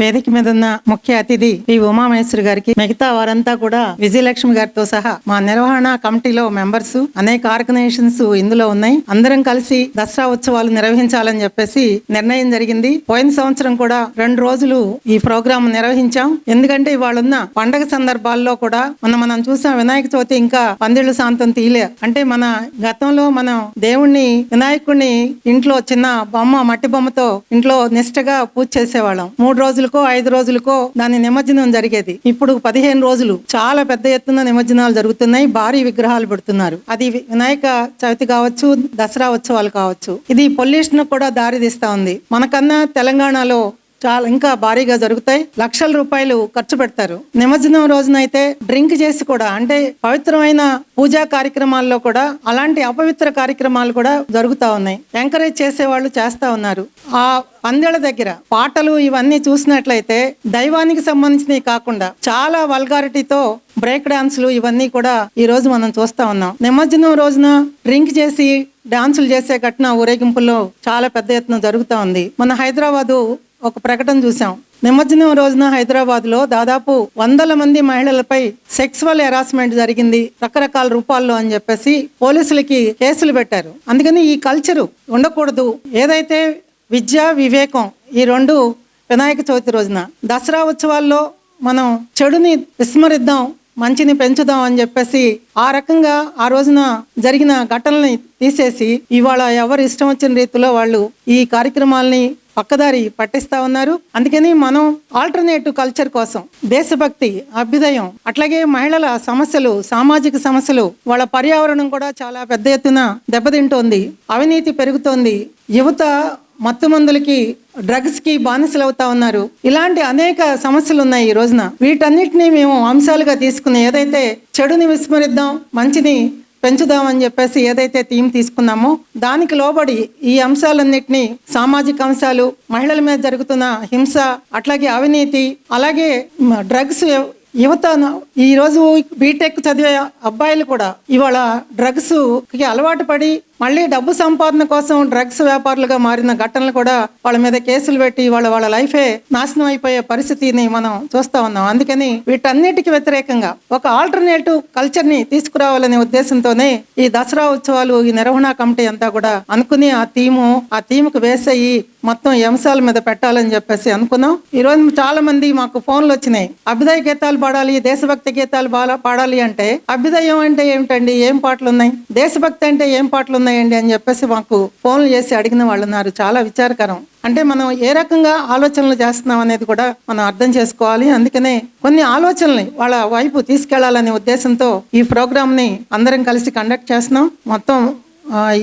వేదిక మీద ఉన్న ముఖ్య అతిథి పి. ఉమామహేశ్వరి గారికి మిగతా వారంతా కూడా విజయలక్ష్మి గారితో సహా మా నిర్వహణ కమిటీలో మెంబర్స్ అనేక ఆర్గనైజేషన్స్ ఇందులో ఉన్నాయి. అందరం కలిసి దసరా ఉత్సవాలు నిర్వహించాలని చెప్పేసి నిర్ణయం జరిగింది. పోయిన సంవత్సరం కూడా రెండు రోజులు ఈ ప్రోగ్రాం నిర్వహించాం. ఎందుకంటే ఇవాళ ఉన్న పండగ సందర్భాల్లో కూడా మనం మనం చూసాం వినాయక చవితి ఇంకా పందిళ్ళు శాంతం తీయలే అంటే మన గతంలో మనం దేవుణ్ణి వినాయకుడిని ఇంట్లో చిన్న బొమ్మ మట్టి బొమ్మతో ఇంట్లో నిష్టగా పూజ చేసేవాళ్ళం. మూడు రోజులు రోజులకో ఐదు రోజులకో దాని నిమజ్జనం జరిగేది. ఇప్పుడు పదిహేను రోజులు. చాలా పెద్ద ఎత్తున నిమజ్జనాలు జరుగుతున్నాయి. భారీ విగ్రహాలు పెడుతున్నారు. అది వినాయక చవితి కావచ్చు దసరా ఉత్సవాలు కావచ్చు. ఇది పొల్యూషన్ కూడా దారి తీస్తా ఉంది. మనకన్నా తెలంగాణలో చాలా ఇంకా భారీగా జరుగుతాయి. లక్షల రూపాయలు ఖర్చు పెడతారు. నిమజ్జనం రోజునైతే డ్రింక్ చేసి కూడా అంటే పవిత్రమైన పూజా కార్యక్రమాల్లో కూడా అలాంటి అపవిత్ర కార్యక్రమాలు కూడా జరుగుతా ఉన్నాయి. ఎంకరేజ్ చేసే వాళ్ళు చేస్తూ ఉన్నారు. ఆ పందేళ్ళ దగ్గర పాటలు ఇవన్నీ చూసినట్లయితే దైవానికి సంబంధించినవి కాకుండా చాలా వల్గారిటీతో బ్రేక్ డాన్సులు ఇవన్నీ కూడా ఈ రోజు మనం చూస్తా ఉన్నాం. నిమజ్జనం రోజున డ్రింక్ చేసి డాన్సులు చేసే ఘటన ఊరేగింపుల్లో చాలా పెద్ద ఎత్తున జరుగుతూ ఉంది. మన హైదరాబాదు ఒక ప్రకటన చూసాం నిమజ్జనం రోజున హైదరాబాద్లో దాదాపు వందల మంది మహిళలపై సెక్సువల్ హెరాస్మెంట్ జరిగింది రకరకాల రూపాల్లో అని చెప్పేసి పోలీసులకి కేసులు పెట్టారు. అందుకని ఈ కల్చరు ఉండకూడదు. ఏదైతే విద్య వివేకం ఈ రెండు వినాయక చవితి రోజున దసరా ఉత్సవాల్లో మనం చెడుని విస్మరిద్దాం మంచిని పెంచుదాం అని చెప్పేసి ఆ రకంగా ఆ రోజున జరిగిన ఘటనల్ని తీసేసి ఇవాళ ఎవరు ఇష్టం వచ్చిన రీతిలో వాళ్ళు ఈ కార్యక్రమాల్ని పక్కదారి పట్టిస్తా ఉన్నారు. అందుకని మనం ఆల్టర్నేటివ్ కల్చర్ కోసం దేశభక్తి అభ్యుదయం అట్లాగే మహిళల సమస్యలు సామాజిక సమస్యలు వాళ్ళ పర్యావరణం కూడా చాలా పెద్ద ఎత్తున దెబ్బతింటోంది. అవినీతి పెరుగుతోంది. యువత మత్తు మందులకి డ్రగ్స్కి బానిసలు అవుతా ఉన్నారు. ఇలాంటి అనేక సమస్యలు ఉన్నాయి ఈ రోజున. వీటన్నిటిని మేము అంశాలుగా తీసుకుని ఏదైతే చెడుని విస్మరిద్దాం మంచిని పెంచుదామని చెప్పేసి ఏదైతే థీమ్ తీసుకున్నామో దానికి లోబడి ఈ అంశాలన్నింటినీ సామాజిక అంశాలు మహిళల మీద జరుగుతున్న హింస అట్లాగే అవినీతి అలాగే డ్రగ్స్ యువత ఈ రోజు బీటెక్ చదివే అబ్బాయిలు కూడా ఇవాళ డ్రగ్స్కి అలవాటు పడి మళ్ళీ డబ్బు సంపాదన కోసం డ్రగ్స్ వ్యాపారులుగా మారిన ఘటనలు కూడా వాళ్ళ మీద కేసులు పెట్టి వాళ్ళ వాళ్ళ లైఫే నాశనం అయిపోయే పరిస్థితిని మనం చూస్తా ఉన్నాం. అందుకని వీటన్నిటికి వ్యతిరేకంగా ఒక ఆల్టర్నేటివ్ కల్చర్ని తీసుకురావాలనే ఉద్దేశంతోనే ఈ దసరా ఉత్సవాలు ఈ నిర్వహణ కమిటీ అంతా కూడా అనుకుని ఆ థీము ఆ థీముకు వేసేయి మొత్తం ఈ అంశాల మీద పెట్టాలని చెప్పేసి అనుకున్నాం. ఈ రోజు చాలా మంది మాకు ఫోన్లు వచ్చినాయి. అభ్యుదయ గీతాలు పాడాలి దేశభక్తి గీతాలు బాగా పాడాలి అంటే అభ్యుదయం అంటే ఏమిటండి? ఏం పాటలు ఉన్నాయి దేశభక్తి అంటే ఏం పాటలు ఉన్నాయి ఉన్నాయండి అని చెప్పేసి మాకు ఫోన్లు చేసి అడిగిన వాళ్ళు ఉన్నారు. చాలా విచారకరం. అంటే మనం ఏ రకంగా ఆలోచనలు చేస్తున్నాం అనేది కూడా మనం అర్థం చేసుకోవాలి. అందుకనే కొన్ని ఆలోచనల్ని వాళ్ళ వైపు తీసుకెళ్ళాలనే ఉద్దేశంతో ఈ ప్రోగ్రామ్ని అందరం కలిసి కండక్ట్ చేస్తున్నాం. మొత్తం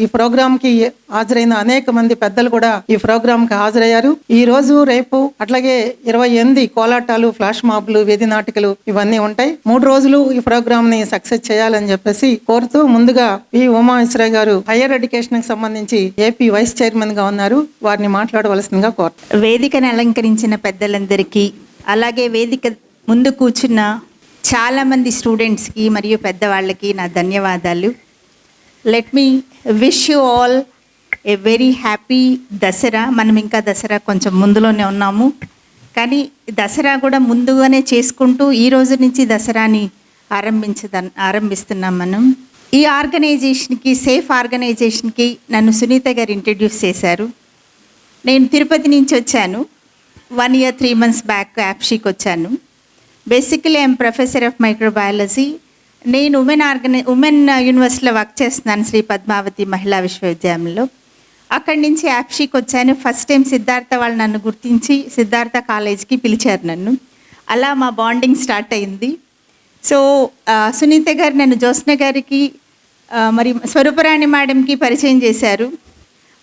ఈ ప్రోగ్రామ్కి హాజరైన అనేక మంది పెద్దలు కూడా ఈ ప్రోగ్రామ్కి హాజరయ్యారు. ఈ రోజు రేపు అట్లాగే ఇరవై ఎనిమిది కోలాటాలు ఫ్లాష్ మాబ్లు వేది నాటికలు ఇవన్నీ ఉంటాయి. మూడు రోజులు ఈ ప్రోగ్రామ్ని సక్సెస్ చేయాలని చెప్పేసి కోరుతూ ముందుగా పి. ఉమాశ్వరయ్య గారు హైయర్ ఎడ్యుకేషన్కి సంబంధించి ఏపీ వైస్ చైర్మన్గా ఉన్నారు. వారిని మాట్లాడవలసిందిగా కోరు వేదికను అలంకరించిన పెద్దలందరికీ అలాగే వేదిక ముందు కూర్చున్న చాలామంది స్టూడెంట్స్కి మరియు పెద్దవాళ్ళకి నా ధన్యవాదాలు. Let me wish you all a very happy Dasara. మనం ఇంకా దసరా కొంచెం ముందులోనే ఉన్నాము. కానీ దసరా కూడా ముందుగానే చేసుకుంటూ ఈ రోజు నుంచి దసరాని ఆరంభించద ఆరంభిస్తున్నాం మనం. ఈ ఆర్గనైజేషన్కి సేఫ్ ఆర్గనైజేషన్కి నన్ను సునీత గారు ఇంట్రడ్యూస్ చేశారు. నేను తిరుపతి నుంచి వచ్చాను. One year three months back యాప్షీకి వచ్చాను. Basically I'm professor of microbiology నేను ఉమెన్ ఆర్గనై ఉమెన్ యూనివర్సిటీలో వర్క్ చేస్తున్నాను శ్రీ పద్మావతి మహిళా విశ్వవిద్యాలయంలో. అక్కడి నుంచి యాప్షీకి వచ్చాను. ఫస్ట్ టైం సిద్ధార్థ వాళ్ళు నన్ను గుర్తించి సిద్ధార్థ కాలేజ్కి పిలిచారు నన్ను. అలా మా బాండింగ్ స్టార్ట్ అయింది. సో సునీత గారు నన్ను జ్యోత్స్న గారికి మరి స్వరూపరాణి మేడంకి పరిచయం చేశారు.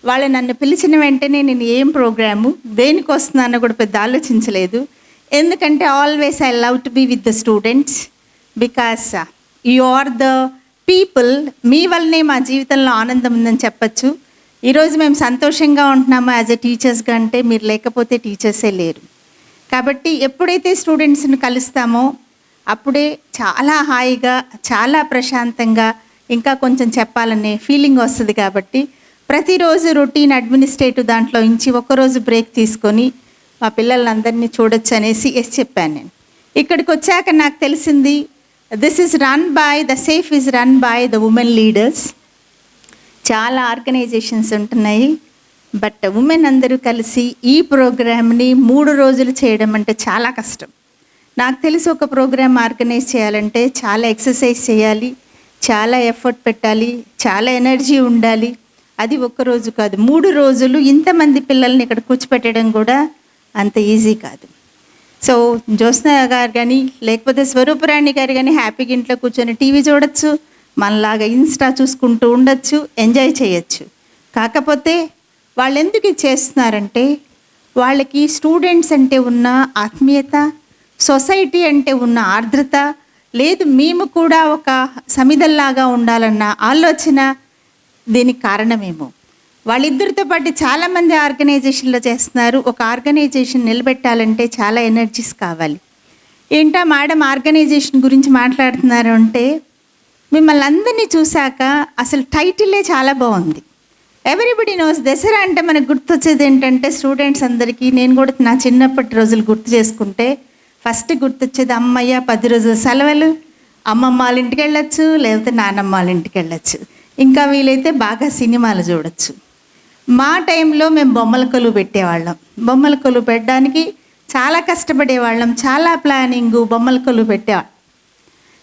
వాళ్ళు నన్ను పిలిచిన వెంటనే నేను ఏం ప్రోగ్రాము దేనికి వస్తున్నానో కూడా పెద్ద ఆలోచించలేదు. ఎందుకంటే always I love to be with the students because you are the people మీ వల్లనే మా జీవితంలో ఆనందం ఉందని చెప్పచ్చు. ఈరోజు మేము సంతోషంగా ఉంటున్నాము యాజ్ ఎ టీచర్స్గా అంటే మీరు లేకపోతే టీచర్సే లేరు. కాబట్టి ఎప్పుడైతే స్టూడెంట్స్ని కలుస్తామో అప్పుడే చాలా హాయిగా చాలా ప్రశాంతంగా ఇంకా కొంచెం చెప్పాలనే ఫీలింగ్ వస్తుంది కాబట్టి ప్రతిరోజు రొటీన్ అడ్మినిస్ట్రేటివ్ దాంట్లో నుంచి ఒకరోజు బ్రేక్ తీసుకొని మా పిల్లలందరినీ చూడొచ్చు అనేసి ఎస్ చెప్పాను నేను. ఇక్కడికి వచ్చాక నాకు తెలిసింది this is run by the safe is run by the women leaders చాలా ఆర్గనైజేషన్స్ ఉంటున్నాయి. బట్ ఉమెన్ అందరూ కలిసి ఈ ప్రోగ్రామ్ని మూడు రోజులు చేయడం అంటే చాలా కష్టం. నాకు తెలిసి ఒక ప్రోగ్రామ్ ఆర్గనైజ్ చేయాలంటే చాలా ఎక్సర్సైజ్ చేయాలి చాలా ఎఫర్ట్ పెట్టాలి చాలా ఎనర్జీ ఉండాలి. అది ఒక్క రోజు కాదు మూడు రోజులు ఇంతమంది పిల్లల్ని ఇక్కడ కూర్చోపెట్టడం కూడా అంత ఈజీ కాదు. సో జ్యోత్స్న గారు కానీ లేకపోతే స్వరూపరాణి గారు కానీ హ్యాపీగా ఇంట్లో కూర్చొని టీవీ చూడొచ్చు మనలాగా ఇన్స్టా చూసుకుంటూ ఉండొచ్చు ఎంజాయ్ చేయొచ్చు. కాకపోతే వాళ్ళు ఎందుకు చేస్తున్నారంటే వాళ్ళకి స్టూడెంట్స్ అంటే ఉన్న ఆత్మీయత సొసైటీ అంటే ఉన్న ఆర్ద్రత లేదు మేము కూడా ఒక సమిధల్లాగా ఉండాలన్న ఆలోచన దీనికి కారణమేమో. వాళ్ళిద్దరితో పాటు చాలామంది ఆర్గనైజేషన్లో చేస్తున్నారు. ఒక ఆర్గనైజేషన్ నిలబెట్టాలంటే చాలా ఎనర్జీస్ కావాలి. ఏంటా మేడం ఆర్గనైజేషన్ గురించి మాట్లాడుతున్నారు అంటే మిమ్మల్ని అందరినీ చూశాక అసలు టైటిలే చాలా బాగుంది. ఎవ్రీబడి నోస్ దసరా అంటే మనకు గుర్తొచ్చేది ఏంటంటే స్టూడెంట్స్ అందరికీ నేను కూడా నా చిన్నప్పటి రోజులు గుర్తు చేసుకుంటే ఫస్ట్ గుర్తొచ్చేది అమ్మయ్య పది రోజుల సెలవులు. అమ్మమ్మ వాళ్ళ ఇంటికి వెళ్ళొచ్చు లేకపోతే నానమ్మ వాళ్ళ ఇంటికి వెళ్ళొచ్చు. ఇంకా వీలైతే బాగా సినిమాలు చూడొచ్చు. మా టైంలో మేము బొమ్మల కొలువు పెట్టేవాళ్ళం. బొమ్మల కొలువు పెట్టడానికి చాలా కష్టపడేవాళ్ళం. చాలా ప్లానింగ్ బొమ్మల కొలువు పెట్టేవాళ్ళం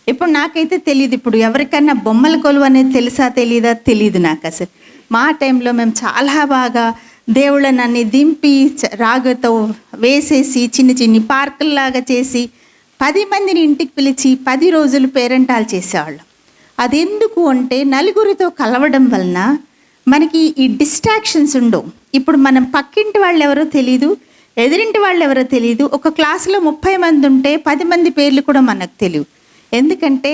ఇప్పుడు నాకైతే తెలియదు ఇప్పుడు ఎవరికైనా బొమ్మల కొలువు అనేది తెలుసా తెలీదా? తెలియదు నాకు అసలు. మా టైంలో మేము చాలా బాగా దేవుళ్ళని అన్ని దింపి చ- వేసేసి చిన్న చిన్ని పార్కుల్లాగా చేసి పది మందిని ఇంటికి పిలిచి పది రోజులు పేరెంటాలు చేసేవాళ్ళం. అది ఎందుకు అంటే నలుగురితో కలవడం వలన మనకి ఈ డిస్ట్రాక్షన్స్ ఉండవు. ఇప్పుడు మనం పక్కింటి వాళ్ళు ఎవరో తెలియదు ఎదిరింటి వాళ్ళు ఎవరో తెలియదు ఒక క్లాసులో ముప్పై మంది ఉంటే పది మంది పేర్లు కూడా మనకు తెలియవు. ఎందుకంటే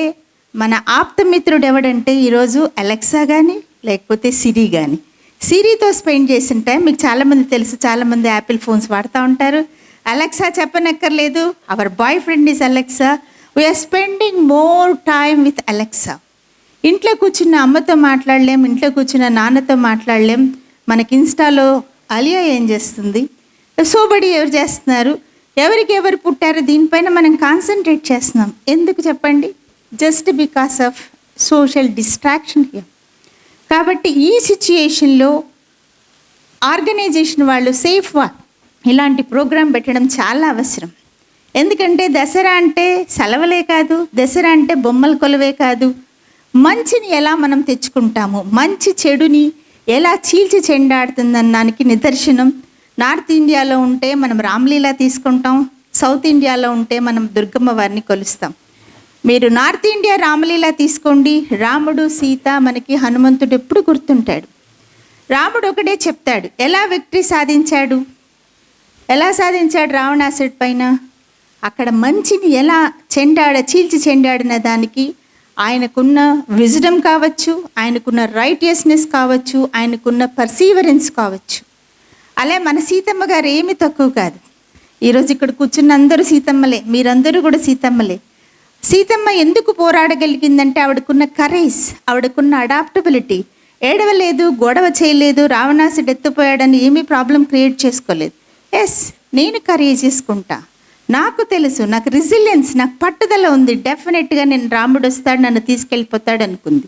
మన ఆప్తమిత్రుడు ఎవడంటే ఈరోజు అలెక్సా కానీ లేకపోతే సిరి కానీ సిరితో స్పెండ్ చేసిన టైం మీకు చాలామంది తెలుసు చాలామంది యాపిల్ ఫోన్స్ వాడుతూ ఉంటారు. అలెక్సా చెప్పనక్కర్లేదు our boy friend is Alexa we are spending more time with Alexa ఇంట్లో కూర్చున్న అమ్మతో మాట్లాడలేం ఇంట్లో కూర్చున్న నాన్నతో మాట్లాడలేం. మనకి ఇన్స్టాలో అలియా ఏం చేస్తుంది? సోబడి ఎవరు చేస్తున్నారు? ఎవరికి ఎవరు పుట్టారో? దీనిపైన మనం కాన్సన్ట్రేట్ చేస్తున్నాం. ఎందుకు చెప్పండి? Just because of social distraction కాబట్టి ఈ సిచ్యుయేషన్లో ఆర్గనైజేషన్ వాళ్ళు సేఫ్ వా ఇలాంటి ప్రోగ్రాం పెట్టడం చాలా అవసరం. ఎందుకంటే దసరా అంటే సెలవులే కాదు దసరా అంటే బొమ్మల కొలువే కాదు. మంచిని ఎలా మనం తెచ్చుకుంటాము? మంచి చెడుని ఎలా చీల్చి చెండాడుతుందన్నానికి నిదర్శనం. నార్త్ ఇండియాలో ఉంటే మనం రామ్లీలా తీసుకుంటాం. సౌత్ ఇండియాలో ఉంటే మనం దుర్గమ్మ వారిని కొలుస్తాం. మీరు నార్త్ ఇండియా రామలీలా తీసుకోండి. రాముడు సీత మనకి హనుమంతుడు ఎప్పుడు గుర్తుంటాడు. రాముడు ఒకటే చెప్తాడు ఎలా విక్టరీ సాధించాడు? ఎలా సాధించాడు రావణాసుడి పైన? అక్కడ మంచిని ఎలా చెండాడ చీల్చి చెండాడిన దానికి ఆయనకున్న విజడమ్ కావచ్చు ఆయనకున్న రైటియస్నెస్ కావచ్చు ఆయనకున్న పర్సీవరెన్స్ కావచ్చు. అలా మన సీతమ్మ గారు ఏమి తక్కువ కాదు. ఈరోజు ఇక్కడ కూర్చున్న అందరూ సీతమ్మలే మీరందరూ కూడా సీతమ్మలే. సీతమ్మ ఎందుకు పోరాడగలిగిందంటే ఆవిడకున్న కరేజ్ ఆవిడకున్న అడాప్టబిలిటీ ఏడవలేదు గొడవ చేయలేదు రావణాసుడు ఎత్తుపోయాడని ఏమీ ప్రాబ్లం క్రియేట్ చేసుకోలేదు. ఎస్ నేను కరేజ్ చేసుకుంటా. నాకు తెలుసు నాకు రిజిలియన్స్ నాకు పట్టుదల ఉంది. డెఫినెట్గా నేను రాముడు వస్తాడు నన్ను తీసుకెళ్ళిపోతాడు అనుకుంది.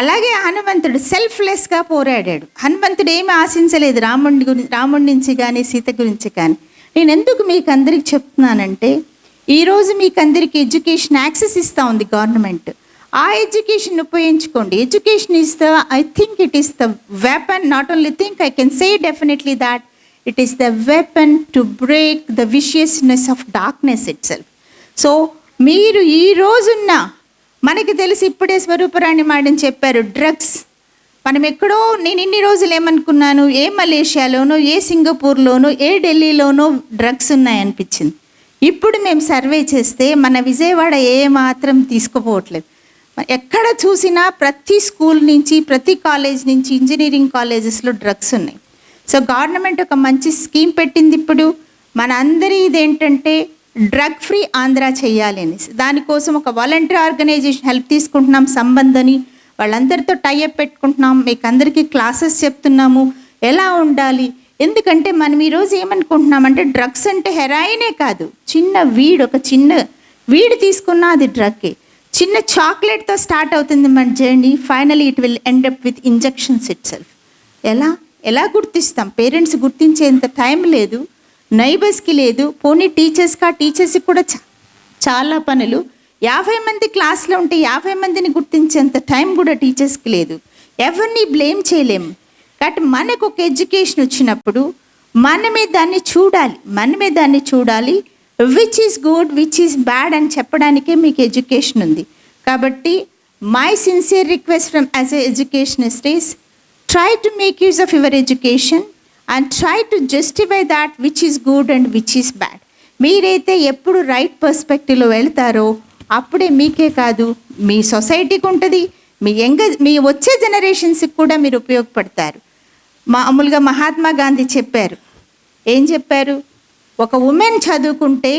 అలాగే హనుమంతుడు సెల్ఫ్లెస్గా పోరాడాడు. హనుమంతుడు ఏమి ఆశించలేదు రాముడి గురించి రాముడి నుంచి కానీ సీత గురించి కానీ నేను ఎందుకు మీకు అందరికి చెప్తున్నానంటే ఈరోజు మీకు అందరికీ ఎడ్యుకేషన్ యాక్సెస్ ఇస్తూ ఉంది గవర్నమెంట్ ఆ ఎడ్యుకేషన్ ఉపయోగించుకోండి. Education is the I think it is the weapon not only think I can say definitely that it is the weapon to break the viciousness of darkness itself so మీరు ఈ రోజున్న మనకి తెలిసి ఇప్పుడే స్వరూపరాణి మాడని చెప్పారు drugs. మనం ఎక్కడో నేను ఇన్ని రోజులు ఏమనుకున్నాను? ఏ మలేషియాలోనో ఏ సింగపూర్లోనో ఏ ఢిల్లీలోనో డ్రగ్స్ ఉన్నాయనిపించింది. ఇప్పుడు మేము సర్వే చేస్తే మన విజయవాడ ఏ మాత్రం తీసుకుపోవట్లేదు. ఎక్కడ చూసినా ప్రతి స్కూల్ నుంచి ప్రతి కాలేజ్ నుంచి ఇంజనీరింగ్ కాలేజెస్లో డ్రగ్స్ ఉన్నాయి. సో గవర్నమెంట్ ఒక మంచి స్కీమ్ పెట్టింది ఇప్పుడు. మన అందరి ఇదేంటంటే డ్రగ్ ఫ్రీ ఆంధ్ర చేయాలి అనేసి. దానికోసం ఒక వాలంటీర్ ఆర్గనైజేషన్ హెల్ప్ తీసుకుంటున్నాం సంబంధని. వాళ్ళందరితో టైఅప్ పెట్టుకుంటున్నాం. మీకు అందరికీ క్లాసెస్ చెప్తున్నాము. ఎలా ఉండాలి? ఎందుకంటే మనం ఈరోజు ఏమనుకుంటున్నామంటే డ్రగ్స్ అంటే హెరాయినే కాదు. చిన్న వీడ్ ఒక చిన్న వీడ్ తీసుకున్నా అది డ్రగ్గే. చిన్న చాక్లెట్తో స్టార్ట్ అవుతుంది మన journey. Finally it will end up with injections itself ఎలా? ఎలా గుర్తిస్తాం? పేరెంట్స్ గుర్తించేంత టైం లేదు నైబర్స్కి లేదు పోనీ టీచర్స్కా? టీచర్స్కి కూడా చా- చాలా పనులు. యాభై మంది క్లాస్లో ఉంటే యాభై మందిని గుర్తించేంత టైం కూడా టీచర్స్కి లేదు. ఎవరిని బ్లేమ్ చేయలేము కాబట్టి మనకు ఒక ఎడ్యుకేషన్ వచ్చినప్పుడు మనమే దాన్ని చూడాలి. మనమే దాన్ని చూడాలి. Which is good which is bad అని చెప్పడానికే మీకు ఎడ్యుకేషన్ ఉంది. కాబట్టి my sincere request from as a educationist is try to make use of your education and try to justify that which is good and which is bad మీరైతే ఎప్పుడు right పర్స్పెక్టివ్లో వెళ్తారో అప్పుడే మీకే కాదు మీ సొసైటీకి ఉంటుంది మీ యంగ మీ వచ్చే జనరేషన్స్కి కూడా మీరు ఉపయోగపడతారు. మామూలుగా మహాత్మా గాంధీ చెప్పారు ఏం చెప్పారు? ఒక ఉమెన్ చదువుకుంటే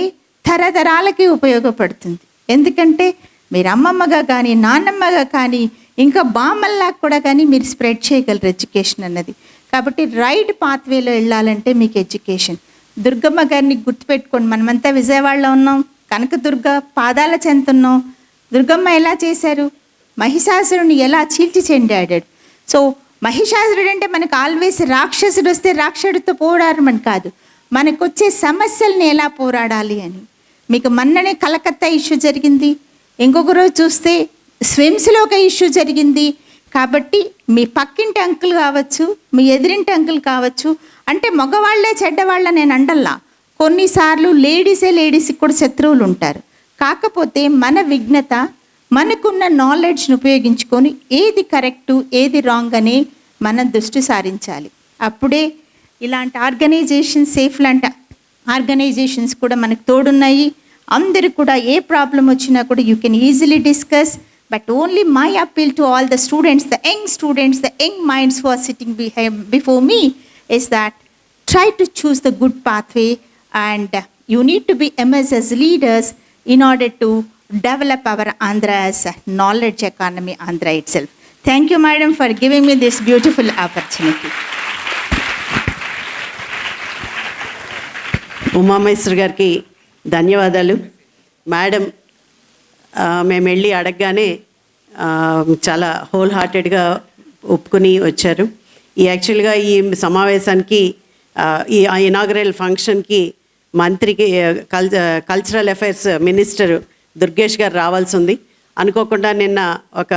తరతరాలకి ఉపయోగపడుతుంది. ఎందుకంటే మీరు అమ్మమ్మగా కానీ నాన్నమ్మగా కానీ ఇంకా బామ్మల్లా కూడా కానీ మీరు స్ప్రెడ్ చేయగలరు ఎడ్యుకేషన్ అన్నది. కాబట్టి రైట్ పాత్వేలో వెళ్ళాలంటే మీకు ఎడ్యుకేషన్. దుర్గమ్మ గారిని గుర్తుపెట్టుకోండి. మనమంతా విజయవాడలో ఉన్నాం. కనకదుర్గ పాదాల చెందుతున్నాం దుర్గమ్మ ఎలా చేశారు? మహిషాసురుని ఎలా చీల్చి చెండాడాడు? సో మహిషాసురుడు అంటే మనకు ఆల్వేస్ రాక్షసుడు వస్తే రాక్షసుడితో పోరాడమని కాదు. మనకు వచ్చే సమస్యల్ని ఎలా పోరాడాలి అని. మీకు మొన్ననే కలకత్తా ఇష్యూ జరిగింది. ఇంకొక రోజు చూస్తే స్విమ్స్లో ఒక ఇష్యూ జరిగింది. కాబట్టి మీ పక్కింటి అంకుల్ కావచ్చు మీ ఎదిరింటి అంకుల్ కావచ్చు అంటే మగవాళ్ళే చెడ్డవాళ్ళ నేను అండల్లా. కొన్నిసార్లు లేడీసే లేడీస్కి కూడా శత్రువులు ఉంటారు. కాకపోతే మన విఘ్నత మనకున్న నాలెడ్జ్ని ఉపయోగించుకొని ఏది కరెక్టు ఏది రాంగ్ అని మనం దృష్టి సారించాలి. అప్పుడే ఇలాంటి ఆర్గనైజేషన్ సేఫ్ లాంటి ఆర్గనైజేషన్స్ కూడా మనకు తోడున్నాయి. అందరు కూడా ఏ ప్రాబ్లం వచ్చినా కూడా you can easily discuss. But only my appeal to all the students the young students the young minds for sitting before me is that try to choose the good pathway and uh, you need to be emerged as leaders in order to develop our Andhra as a knowledge economy Andhra itself. Thank you, madam, for giving me this beautiful opportunity. Umamaheshwar గారికి ధన్యవాదాలు madam ఆ, మేము వెళ్ళి అడగగానే చాలా whole హార్టెడ్గా ఒప్పుకుని వచ్చారు. ఈ యాక్చువల్గా ఈ సమావేశానికి ఈ ఇనాగరల్ ఫంక్షన్కి మంత్రికి కల్ కల్చరల్ అఫైర్స్ మినిస్టర్ దుర్గేష్ గారు రావాల్సి ఉంది. అనుకోకుండా నిన్న ఒక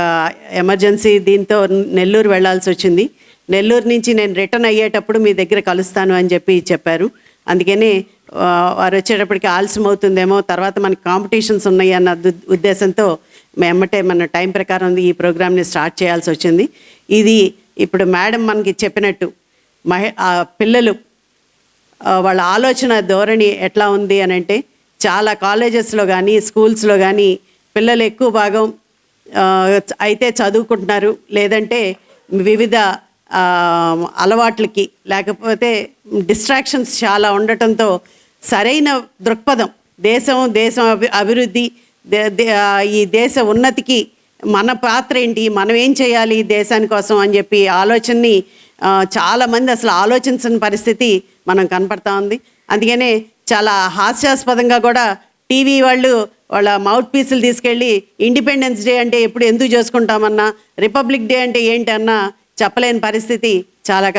ఎమర్జెన్సీ దీంతో నెల్లూరు వెళ్ళాల్సి వచ్చింది. నెల్లూరు నుంచి నేను రిటర్న్ అయ్యేటప్పుడు మీ దగ్గర కలుస్తాను అని చెప్పి చెప్పారు. అందుకనే వారు వచ్చేటప్పటికి ఆలస్యం అవుతుందేమో తర్వాత మనకి కాంపిటీషన్స్ ఉన్నాయి అన్న దు- ఉద్దేశంతో మేము మన టైం ప్రకారం ఈ ప్రోగ్రామ్ని స్టార్ట్ చేయాల్సి వచ్చింది. ఇది ఇప్పుడు మేడం మనకి చెప్పినట్టు మహి ఆ పిల్లలు వాళ్ళ ఆలోచన ధోరణి ఎట్లా ఉంది అని అంటే చాలా కాలేజెస్లో కానీ స్కూల్స్లో కానీ పిల్లలు ఎక్కువ భాగం అయితే చదువుకుంటున్నారు. లేదంటే వివిధ అలవాట్లకి లేకపోతే డిస్ట్రాక్షన్స్ చాలా ఉండటంతో సరైన దృక్పథం దేశం దేశం అభి అభివృద్ధి ఈ దేశ ఉన్నతికి మన పాత్ర ఏంటి మనం ఏం చేయాలి దేశాని కోసం అని చెప్పి ఆలోచనని చాలామంది అసలు ఆలోచించని పరిస్థితి మనం కనపడతా ఉంది. అందుకనే చాలా హాస్యాస్పదంగా కూడా టీవీ వాళ్ళు వాళ్ళ మౌత్ పీసులు తీసుకెళ్ళి ఇండిపెండెన్స్ డే అంటే ఎప్పుడు ఎందుకు చేసుకుంటామన్నా రిపబ్లిక్ డే అంటే ఏంటి చెప్పలేని పరిస్థితి చాలా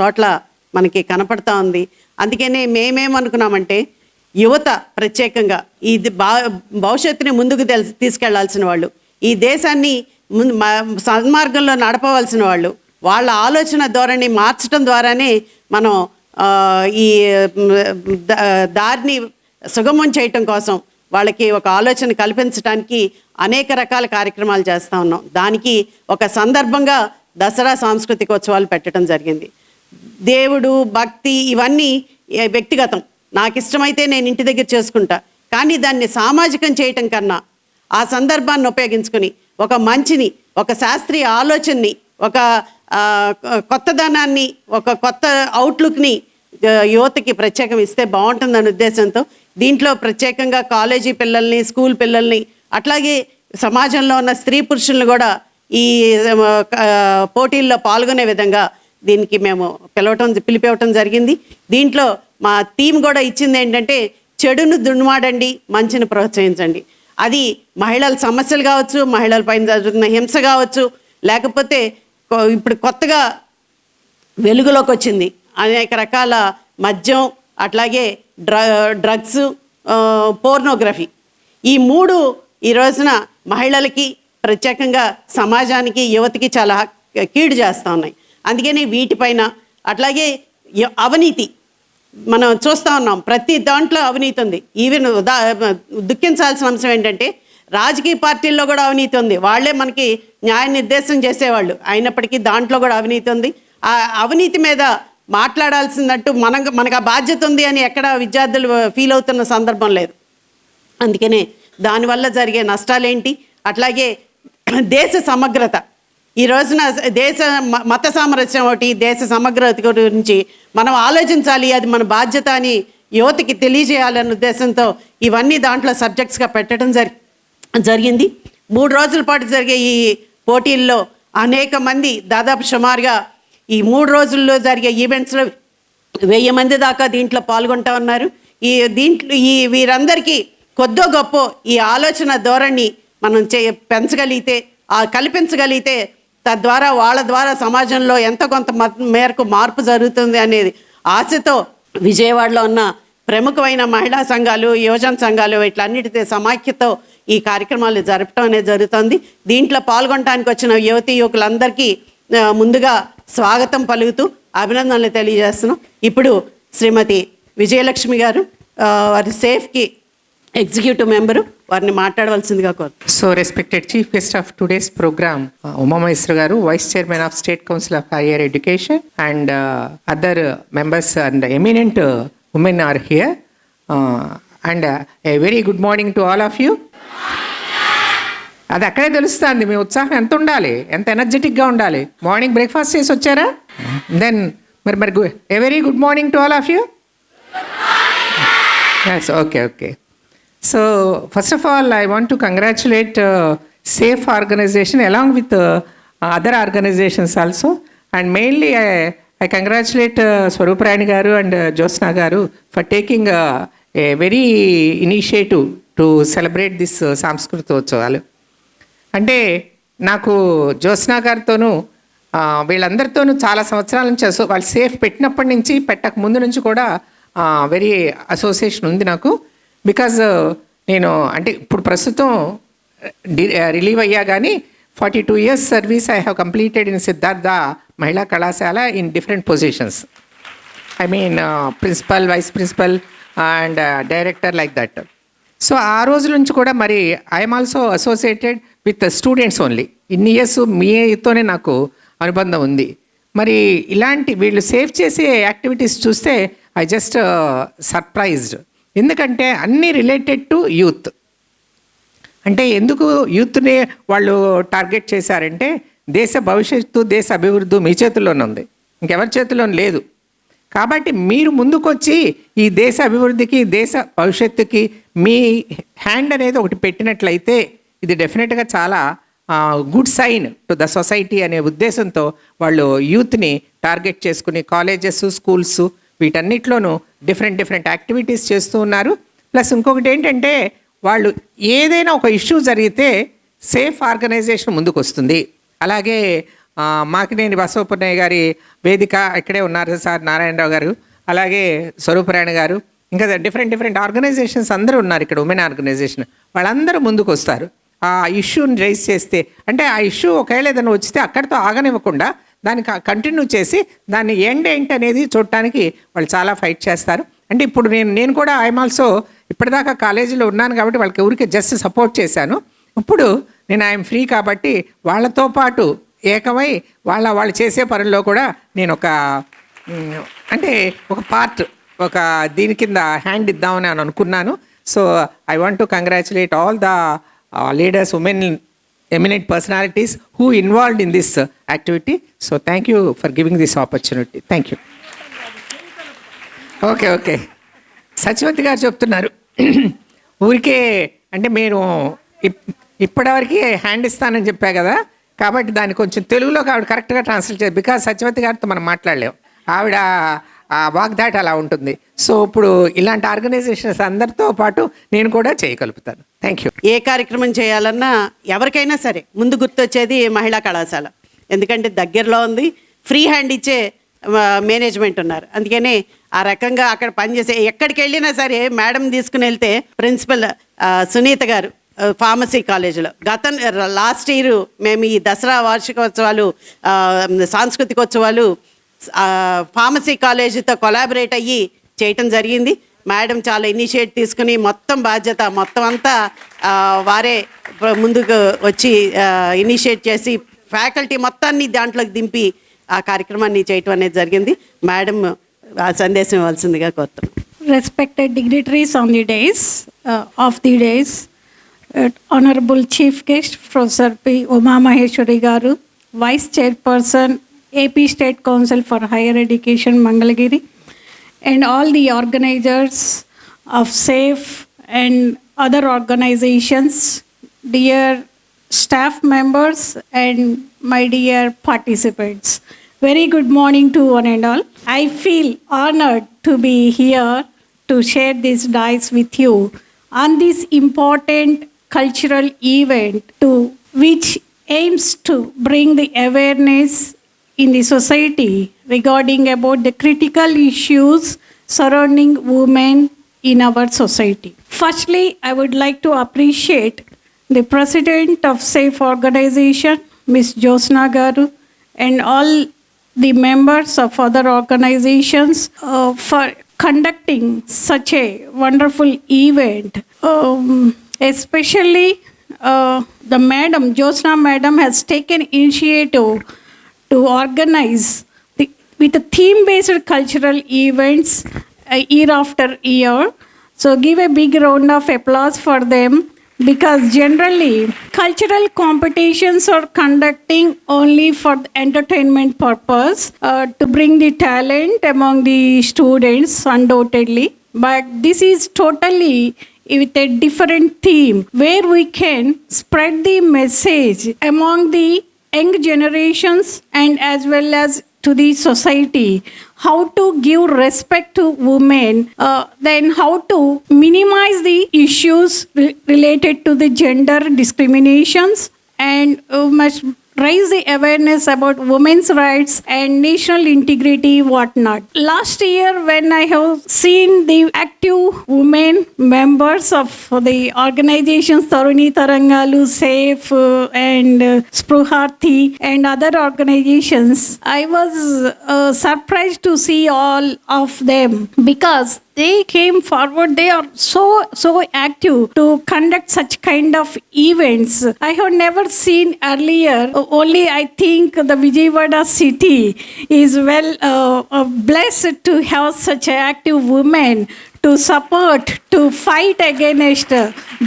చోట్ల మనకి కనపడతా ఉంది. అందుకనే మేమేమనుకున్నామంటే యువత ప్రత్యేకంగా ఇది బా భవిష్యత్తుని ముందుకు తెల్ తీసుకెళ్ళాల్సిన వాళ్ళు ఈ దేశాన్ని ముందు సన్మార్గంలో నడపవలసిన వాళ్ళు వాళ్ళ ఆలోచన ధోరణి మార్చడం ద్వారానే మనం ఈ దారిని సుగమం చేయటం కోసం వాళ్ళకి ఒక ఆలోచన కల్పించడానికి అనేక రకాల కార్యక్రమాలు చేస్తూ ఉన్నాం. దానికి ఒక సందర్భంగా దసరా సాంస్కృతికోత్సవాలు పెట్టడం జరిగింది. దేవుడు భక్తి ఇవన్నీ వ్యక్తిగతం. నాకు ఇష్టమైతే నేను ఇంటి దగ్గర చేసుకుంటా. కానీ దాన్ని సామాజికం చేయటం కన్నా ఆ సందర్భాన్ని ఉపయోగించుకుని ఒక మంచిని ఒక శాస్త్రీయ ఆలోచనని ఒక కొత్తదనాన్ని ఒక కొత్త అవుట్లుక్ని యువతకి ప్రత్యేకం ఇస్తే బాగుంటుందనే ఉద్దేశంతో దీంట్లో ప్రత్యేకంగా కాలేజీ పిల్లల్ని స్కూల్ పిల్లల్ని అట్లాగే సమాజంలో ఉన్న స్త్రీ పురుషులను కూడా ఈ పోటీల్లో పాల్గొనే విధంగా దీనికి మేము పిలవటం పిలిపివ్వటం జరిగింది. దీంట్లో మా థీమ్ కూడా ఇచ్చింది ఏంటంటే చెడును దున్మాడండి మంచిని ప్రోత్సహించండి. అది మహిళల సమస్యలు కావచ్చు మహిళల పైన జరుగుతున్న హింస కావచ్చు లేకపోతే ఇప్పుడు కొత్తగా వెలుగులోకి వచ్చింది. అనేక రకాల మద్యం అట్లాగే డ్ర డ్రగ్స్ పోర్నోగ్రఫీ. ఈ మూడు ఈ రోజున మహిళలకి ప్రత్యేకంగా సమాజానికి యువతకి చాలా కీడు చేస్తూ ఉన్నాయి. అందుకనే వీటిపైన అట్లాగే అవినీతి. మనం చూస్తూ ఉన్నాం ప్రతి దాంట్లో అవినీతి ఉంది. ఈవెన్ దా దుఃఖించాల్సిన అంశం ఏంటంటే రాజకీయ పార్టీల్లో కూడా అవినీతి ఉంది. వాళ్ళే మనకి న్యాయ నిర్దేశం చేసేవాళ్ళు. అయినప్పటికీ దాంట్లో కూడా అవినీతి ఉంది. ఆ అవినీతి మీద మాట్లాడాల్సినట్టు మన మనకు ఆ బాధ్యత ఉంది అని ఎక్కడ విద్యార్థులు ఫీల్ అవుతున్న సందర్భం లేదు. అందుకనే దానివల్ల జరిగే నష్టాలేంటి? అట్లాగే దేశ సమగ్రత. ఈ రోజున దేశ మత సామరస్యం ఒకటి దేశ సమగ్రత గురించి మనం ఆలోచించాలి. అది మన బాధ్యత అని యువతకి తెలియజేయాలన్న ఉద్దేశంతో ఇవన్నీ దాంట్లో సబ్జెక్ట్స్గా పెట్టడం జరి జరిగింది. మూడు రోజుల పాటు జరిగే ఈ పోటీల్లో అనేక మంది దాదాపు సుమారుగా ఈ మూడు రోజుల్లో జరిగే ఈవెంట్స్లో వెయ్యి మంది దాకా దీంట్లో పాల్గొంటా ఉన్నారు. ఈ దీంట్లో ఈ వీరందరికీ కొద్దో గొప్ప ఈ ఆలోచన ధోరణి మనం చే పెంచగలిగితే కల్పించగలిగితే తద్వారా వాళ్ళ ద్వారా సమాజంలో ఎంత కొంత మేరకు మార్పు జరుగుతుంది అనేది ఆశతో విజయవాడలో ఉన్న ప్రముఖమైన మహిళా సంఘాలు యువజన సంఘాలు వీటన్నిటితో సమాఖ్యతో ఈ కార్యక్రమాలు జరపడం అనేది జరుగుతుంది. దీంట్లో పాల్గొనడానికి వచ్చిన యువతి యువకులందరికీ ముందుగా స్వాగతం పలుకుతూ అభినందనలు తెలియజేస్తున్నాం. ఇప్పుడు శ్రీమతి విజయలక్ష్మి గారు వారి సేఫ్కి ఎగ్జిక్యూటివ్ మెంబరు వారిని మాట్లాడవలసిందిగా కోరు. So respected chief guest of today's programme Uma Maheshwara గారు vice chairman of state council of higher education and other members and eminent women are here and a very good morning to all of you అది అక్కడే తెలుస్తుంది. మీ ఉత్సాహం ఎంత ఉండాలి? ఎంత ఎనర్జెటిక్గా ఉండాలి? మార్నింగ్ బ్రేక్ఫాస్ట్ చేసి వచ్చారా? దెన్ మరి మరి గు a very good morning to all of you yes okay okay so first of all I want to congratulate safe organisation along with other organisations also and mainly I congratulate Swaruparani గారు and Jyotsna గారు for taking a very initiative to celebrate this సాంస్కృతోత్సవాలు అంటే నాకు జ్యోత్స్నా గారితోనూ వీళ్ళందరితోనూ చాలా సంవత్సరాల నుంచి అసో వాళ్ళు safe పెట్టినప్పటి నుంచి పెట్టక ముందు నుంచి కూడా వెరీ అసోసియేషన్ ఉంది నాకు బికాజ్ నేను uh, అంటే ఇప్పుడు ప్రస్తుతం uh, రిలీవ్ uh, అయ్యా కానీ forty two years service I have completed in Siddhartha మహిళా కళాశాల in different positions I mean principal vice principal and director like that so ఆ రోజు నుంచి కూడా మరి I'm also associated with students only ఇన్ని ఇయర్స్ మీతోనే నాకు అనుబంధం ఉంది. మరి ఇలాంటి వీళ్ళు సేవ్ చేసే యాక్టివిటీస్ చూస్తే ఐ జస్ట్ సర్ప్రైజ్డ్ ఎందుకంటే అన్నీ రిలేటెడ్ టు యూత్ అంటే ఎందుకు యూత్ని వాళ్ళు టార్గెట్ చేశారంటే దేశ భవిష్యత్తు దేశ అభివృద్ధి మీ చేతుల్లోనే ఉంది. ఇంకెవరి చేతిలో లేదు. కాబట్టి మీరు ముందుకొచ్చి ఈ దేశ అభివృద్ధికి దేశ భవిష్యత్తుకి మీ హ్యాండ్ అనేది ఒకటి పెట్టినట్లయితే ఇది డెఫినెట్గా చాలా good sign to the society అనే ఉద్దేశంతో వాళ్ళు యూత్ని టార్గెట్ చేసుకుని కాలేజెస్ స్కూల్స్ వీటన్నిటిలోనూ డిఫరెంట్ డిఫరెంట్ యాక్టివిటీస్ చేస్తూ ఉన్నారు. ప్లస్ ఇంకొకటి ఏంటంటే వాళ్ళు ఏదైనా ఒక ఇష్యూ జరిగితే సేఫ్ ఆర్గనైజేషన్ ముందుకు వస్తుంది అలాగే మాకినేని బసవపున్నయ్య గారి వేదిక ఇక్కడే ఉన్నారు సార్ నారాయణరావు గారు. అలాగే స్వరూపరాయణ గారు. ఇంకా డిఫరెంట్ డిఫరెంట్ ఆర్గనైజేషన్స్ అందరూ ఉన్నారు ఇక్కడ ఉమెన్ ఆర్గనైజేషన్ వాళ్ళందరూ ముందుకు వస్తారు ఆ ఇష్యూని రైజ్ చేస్తే అంటే ఆ ఇష్యూ ఒకవేళ ఏదైనా వచ్చితే అక్కడితో ఆగనివ్వకుండా దాన్ని కంటిన్యూ చేసి దాన్ని ఎండ్ ఏంటి అనేది చూడటానికి వాళ్ళు చాలా ఫైట్ చేస్తారు. అంటే ఇప్పుడు నేను నేను కూడా ఐఎమ్ ఆల్సో ఇప్పటిదాకా కాలేజీలో ఉన్నాను కాబట్టి వాళ్ళకి ఊరికే జస్ట్ సపోర్ట్ చేశాను. ఇప్పుడు నేను ఐఎమ్ ఫ్రీ కాబట్టి వాళ్ళతో పాటు ఏకమై వాళ్ళ వాళ్ళు చేసే పనుల్లో కూడా నేను ఒక అంటే ఒక పార్ట్ ఒక దీని కింద హ్యాండ్ ఇద్దామని అని అనుకున్నాను so I want to congratulate all the leaders women eminent personalities who involved in this activity so thank you for giving this opportunity thank you okay okay సచివతి గారు చెప్తున్నారు. ఊరికే అంటే మీరు ఇప్- ఇప్పటివరకు హ్యాండ్ ఇస్తానని చెప్పా కదా. కాబట్టి దాన్ని కొంచెం తెలుగులోకి ఆవిడ కరెక్ట్గా ట్రాన్స్లేట్ చేయాలి. బికాస్ సత్యవతి గారితో మనం మాట్లాడలేం. ఆవిడ వాగ్దాటి అలా ఉంటుంది. సో ఇప్పుడు ఇలాంటి ఆర్గనైజేషన్స్ అందరితో పాటు నేను కూడా చేయగలుగుతాను. Thank you. ఏ కార్యక్రమం చేయాలన్నా ఎవరికైనా సరే ముందు గుర్తొచ్చేది మహిళా కళాశాల. ఎందుకంటే దగ్గరలో ఉంది ఫ్రీ హ్యాండ్ ఇచ్చే మేనేజ్మెంట్ ఉన్నారు. అందుకని ఆ రకంగా అక్కడ పనిచేసే ఎక్కడికి వెళ్ళినా సరే మేడం తీసుకుని వెళ్తే ప్రిన్సిపల్ సునీత గారు ఫార్మసీ కాలేజీలో. గత లాస్ట్ ఇయర్ మేము ఈ దసరా వార్షికోత్సవాలు సాంస్కృతికోత్సవాలు ఫార్మసీ కాలేజీతో కొలాబరేట్ అయ్యి చేయటం జరిగింది. మేడం చాలా ఇనిషియేట్ తీసుకుని మొత్తం బాధ్యత మొత్తం అంతా వారే ముందుకు వచ్చి ఇనిషియేట్ చేసి ఫ్యాకల్టీ మొత్తాన్ని దాంట్లోకి దింపి ఆ కార్యక్రమాన్ని చేయటం అనేది జరిగింది. మేడం ఆ సందేశం ఇవ్వాల్సిందిగా కోరుతున్నాం. Respected dignitaries on the dais of the dais honourable chief guest professor P Umamaheshwari గారు vice chairperson AP State Council for Higher Education, Mangalagiri, and all the organizers of SAFE and other organizations, dear staff members, and my dear participants. Very good morning to one and all. I feel honored to be here to share this dice with you on this important cultural event to which aims to bring the awareness in the society regarding about the critical issues surrounding women in our society. Firstly, I would like to appreciate the president of SAFE organization, Ms. Josna Garu, and all the members of other organizations uh, for conducting such a wonderful event. Um, especially uh, the madam, Josna madam, has taken initiative to organize the, with the theme-based cultural events uh, year after year. So give a big round of applause for them because generally cultural competitions are conducting only for the entertainment purpose uh, to bring the talent among the students undoubtedly but this is totally with a different theme where we can spread the message among the young generations and as well as to the society how to give respect to women uh, then how to minimize the issues re- related to the gender discriminations and uh, must raise the awareness about women's rights and national integrity whatnot. Last year when i have seen the active women members of the organizations taruni tarangalu safe uh, and uh, spruharthi and other organizations i was uh, surprised to see all of them because they came forward they are so so active to conduct such kind of events. I have never seen earlier only i think the vijayawada city is well uh, uh, blessed to have such active women to support to fight against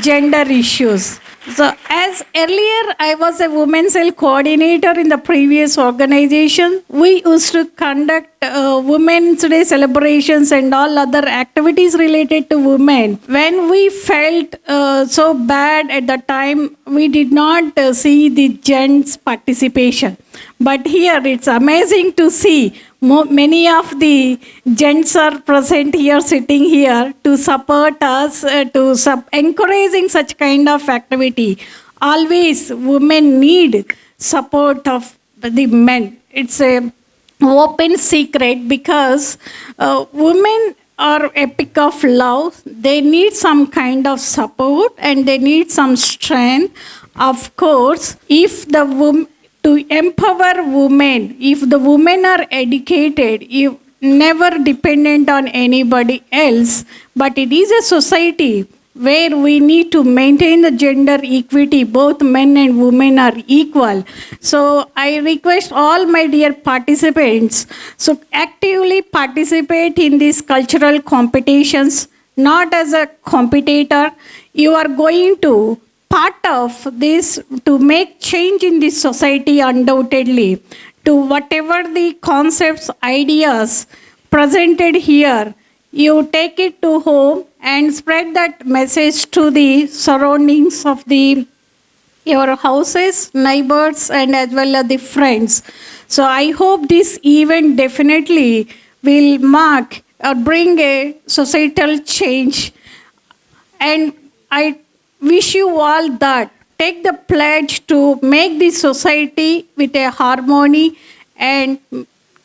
gender issues so, as earlier I was a women's cell coordinator in the previous organization, we used to conduct uh, Women's Day celebrations and all other activities related to women. When we felt uh, so bad at the time, we did not uh, see the gents' participation. But here it's amazing to see many of the gents are present here, sitting here to support us, uh, to sub- encouraging such kind of activity. Always women need support of the men. It's a open secret because uh, women are epic of love. They need some kind of support and they need some strength. Of course, if the woman to empower women. If the women are educated if never dependent on anybody else. But it is a society where we need to maintain the gender equity. Both men and women are equal. So i request all my dear participants so actively participate in these cultural competitions. Not as a competitor. You are going to part of this to make change in this society undoubtedly to whatever the concepts ideas presented here you take it to home and spread that message to the surroundings of the your houses, neighbors, and as well as the friends. So I hope this event definitely will mark or bring a societal change. And I wish you all that. Take the pledge to make this society with a harmony and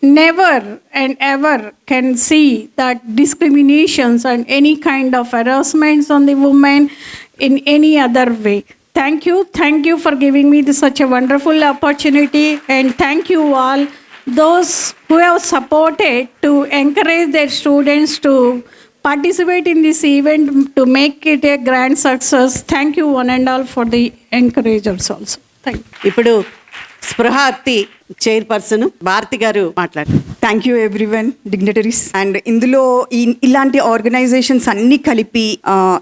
never and ever can see that discriminations and any kind of harassments on the women in any other way. Thank you. Thank you for giving me this, such a wonderful opportunity. And thank you all, those who have supported to encourage their students to participate in this event to make it a grand success. Thank you, one and all, for the encouragers also. Thank you. ఇప్పుడు స్పృహార్తి chairperson Bharati గారు మాట్లాడారు thank you everyone dignitaries and ఇందులో ఈ- ఇలాంటి organisations అన్ని కలిపి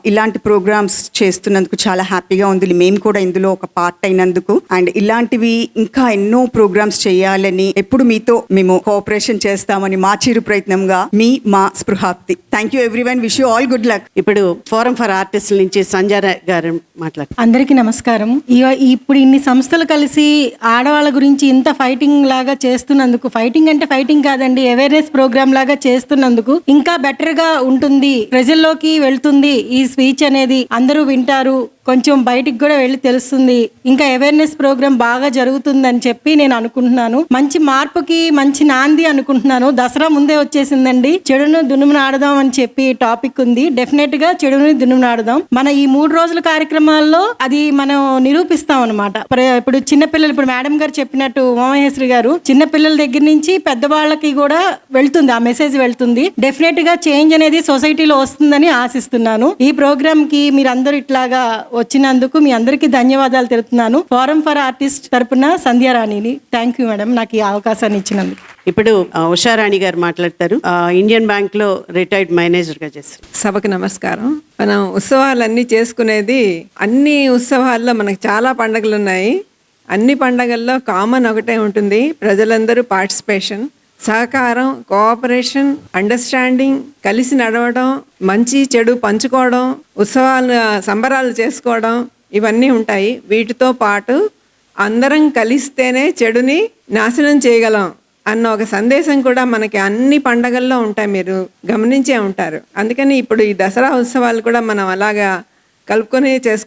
ఇలాంటి programmes చేస్తున్నందుకు చాలా హ్యాపీగా ఉంది. మేము కూడా ఇందులో ఒక పార్ట్ అయినందుకు. అండ్ ఇలాంటివి ఇంకా ఎన్నో ప్రోగ్రామ్స్ చేయాలని ఎప్పుడు మీతో మేము కోఆపరేషన్ చేస్తామని మా చిరు ప్రయత్నంగా మీ మా స్పృహాప్తి. Thank you everyone wish you all good luck ఇప్పుడు ఫోరం ఫర్ ఆర్టిస్టుల నుంచి సంజయ్ గారు మాట్లాడారు అందరికీ నమస్కారం. ఇప్పుడు ఇన్ని సంస్థలు కలిసి ఆడవాళ్ళ గురించి ఇంత ఫైటింగ్ లాగా చేస్తున్నందుకు. ఫైటింగ్ అంటే ఫైటింగ్ కాదండి అవేర్నెస్ ప్రోగ్రామ్ లాగా చేస్తున్నందుకు. ఇంకా బెటర్గా ఉంటుంది ప్రజల్లోకి వెళ్తుంది ఈ స్పీచ్ అనేది. అందరూ వింటారు కొంచెం బయటికి కూడా వెళ్ళి తెలుస్తుంది. ఇంకా అవేర్నెస్ ప్రోగ్రామ్ బాగా జరుగుతుందని చెప్పి నేను అనుకుంటున్నాను. మంచి మార్పుకి మంచి నాంది అనుకుంటున్నాను. దసరా ముందే వచ్చేసిందండి. చెడును దునుమును ఆడదాం అని చెప్పి టాపిక్ ఉంది. డెఫినెట్గా చెడుని దునుమును ఆడదాం. మన ఈ మూడు రోజుల కార్యక్రమాల్లో అది మనం నిరూపిస్తాం అనమాట ఇప్పుడు చిన్నపిల్లలు ఇప్పుడు మేడం గారు చెప్పినట్టు ఉమామహేశ్వరి గారు చిన్నపిల్లల దగ్గర నుంచి పెద్దవాళ్ళకి కూడా వెళ్తుంది. ఆ మెసేజ్ వెళ్తుంది. డెఫినెట్గా చేంజ్ అనేది సొసైటీలో వస్తుందని ఆశిస్తున్నాను. ఈ ప్రోగ్రామ్కి మీరందరూ ఇట్లాగా వచ్చినందుకు మీ అందరికీ ధన్యవాదాలు తెలుపుతున్నాను. ఫోరం ఫర్ ఆర్టిస్ట్ తరపున సంధ్యారాణిని థ్యాంక్ యూ మేడం నాకు ఈ అవకాశాన్ని ఇచ్చినందుకు. ఇప్పుడు ఉషారాణి గారు మాట్లాడతారు. ఇండియన్ బ్యాంక్లో రిటైర్డ్ మేనేజర్గా చేస్తారు. సభకు నమస్కారం. మనం ఉత్సవాలన్నీ చేసుకునేది అన్ని ఉత్సవాల్లో మనకు చాలా పండగలు ఉన్నాయి అన్ని పండగల్లో కామన్ ఒకటే ఉంటుంది. ప్రజలందరూ పార్టిసిపేషన్. సహకారం కోఆపరేషన్ అండర్స్టాండింగ్ కలిసి నడవడం మంచి చెడు పంచుకోవడం ఉత్సవాలు సంబరాలు చేసుకోవడం ఇవన్నీ ఉంటాయి. వీటితో పాటు అందరం కలిస్తేనే చెడుని నాశనం చేయగలం అన్న ఒక సందేశం కూడా మనకి అన్ని పండగల్లో ఉంటాయి. మీరు గమనించే ఉంటారు. అందుకని ఇప్పుడు ఈ దసరా ఉత్సవాలు కూడా మనం అలాగా కలుపుకొని చేసు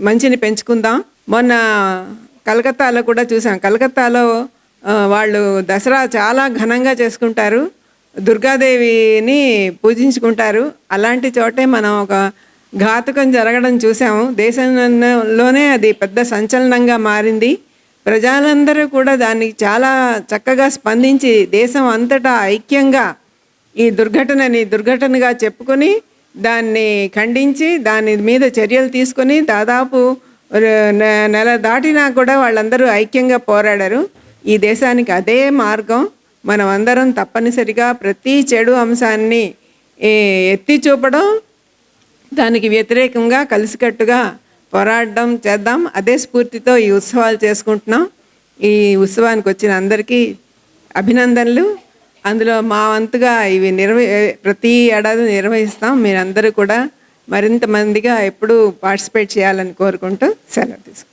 మంచిని పెంచుకుందాం. మొన్న కలకత్తాలో కూడా చూసాం. కలకత్తాలో వాళ్ళు దసరా చాలా ఘనంగా చేసుకుంటారు. దుర్గాదేవిని పూజించుకుంటారు. అలాంటి చోటే మనం ఒక ఘాతుకం జరగడం చూసాము. దేశంలోనే అది పెద్ద సంచలనంగా మారింది. ప్రజలందరూ కూడా దానికి చాలా చక్కగా స్పందించి దేశం అంతటా ఐక్యంగా ఈ దుర్ఘటనని దుర్ఘటనగా చెప్పుకొని దాన్ని ఖండించి దాని మీద చర్యలు తీసుకొని దాదాపు నెల దాటినా కూడా వాళ్ళందరూ ఐక్యంగా పోరాడారు. ఈ దేశానికి అదే మార్గం మనం అందరం తప్పనిసరిగా ప్రతి చెడు అంశాన్ని ఎత్తి చూపడం దానికి వ్యతిరేకంగా కలిసికట్టుగా పోరాడడం చేద్దాం. అదే స్ఫూర్తితో ఈ ఉత్సవాలు చేసుకుంటున్నాం. ఈ ఉత్సవానికి వచ్చిన అందరికీ అభినందనలు. అందులో మా వంతుగా ఇవి నిర్వ ప్రతి ఏడాది నిర్వహిస్తాం. మీరందరూ కూడా మరింత మందిగా ఎప్పుడూ పార్టిసిపేట్ చేయాలని కోరుకుంటూ సెలవు తీసుకుంటాం